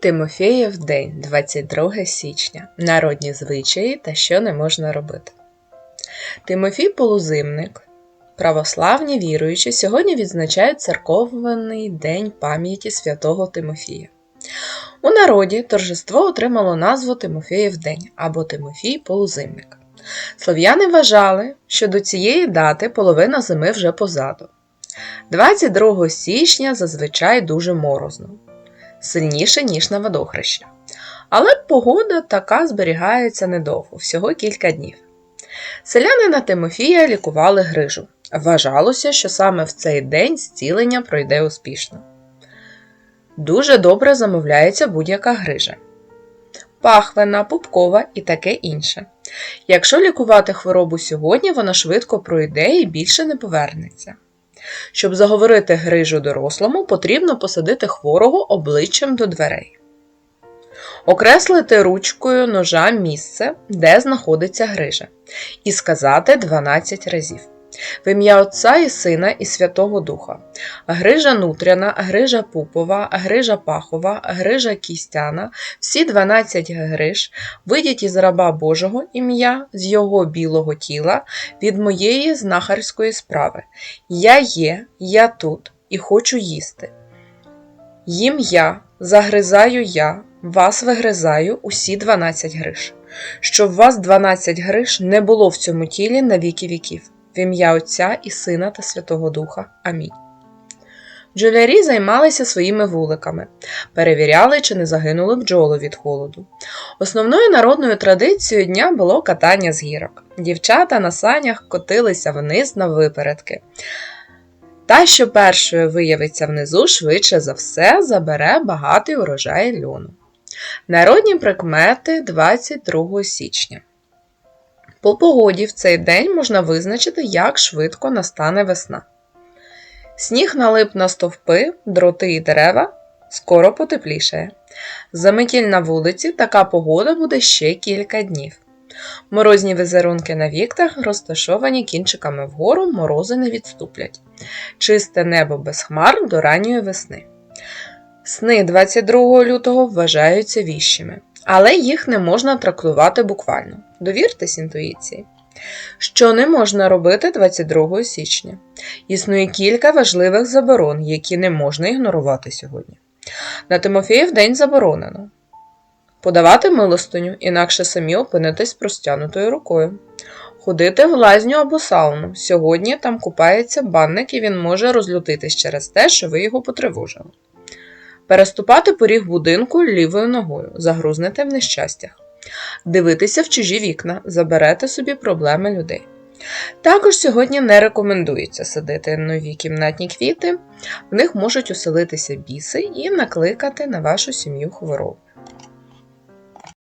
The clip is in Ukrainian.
Тимофіїв день, 22 січня. Народні звичаї та що не можна робити. Тимофій Полузимник, православні віруючі, сьогодні відзначають церковний день пам'яті святого Тимофія. У народі торжество отримало назву Тимофіїв день або Тимофій Полузимник. Слов'яни вважали, що до цієї дати половина зими вже позаду. 22 січня зазвичай дуже морозно сильніше, ніж на водохреща. Але погода така зберігається недовго, всього кілька днів. Селяни на Тимофія лікували грижу. Вважалося, що саме в цей день зцілення пройде успішно. Дуже добре замовляється будь-яка грижа. Пахвина, пупкова і таке інше. Якщо лікувати хворобу сьогодні, вона швидко пройде і більше не повернеться. Щоб заговорити грижу дорослому, потрібно посадити хворого обличчям до дверей. Окреслити ручкою ножа місце, де знаходиться грижа, і сказати 12 разів. В ім'я Отця і Сина і Святого Духа. Грижа нутряна, грижа пупова, грижа пахова, грижа кістяна, всі 12 гриж вийдіть із раба Божого ім'я з його білого тіла від моєї знахарської справи. Я є, я тут і хочу їсти. Їм я, загризаю я, вас вигризаю усі 12 гриж, щоб вас 12 гриж не було в цьому тілі на віки віків. В ім'я Отця і Сина та Святого Духа. Амінь. Бджолярі займалися своїми вуликами, перевіряли, чи не загинули бджоли від холоду. Основною народною традицією дня було катання з гірок. Дівчата на санях котилися вниз на випередки. Та, що першою виявиться внизу, швидше за все забере багатий урожай льону. Народні прикмети 22 січня. По погоді в цей день можна визначити, як швидко настане весна. Сніг налип на стовпи, дроти і дерева скоро потеплішає. Заметіль на вулиці така погода буде ще кілька днів. Морозні візерунки на віктах, розташовані кінчиками вгору, морози не відступлять. Чисте небо без хмар до ранньої весни. Сни 22 лютого вважаються віщими, але їх не можна трактувати буквально. Довіртесь інтуїції. Що не можна робити 22 січня? Існує кілька важливих заборон, які не можна ігнорувати сьогодні. На Тимофіїв день заборонено подавати милостиню, інакше самі опинитесь простянутою рукою. Ходити в лазню або сауну. Сьогодні там купається банник і він може розлютитись через те, що ви його потривожили. Переступати поріг будинку лівою ногою, загрузнете в нещастях. Дивитися в чужі вікна, заберете собі проблеми людей. Також сьогодні не рекомендується садити нові кімнатні квіти, в них можуть оселитися біси і накликати на вашу сім'ю хвороб.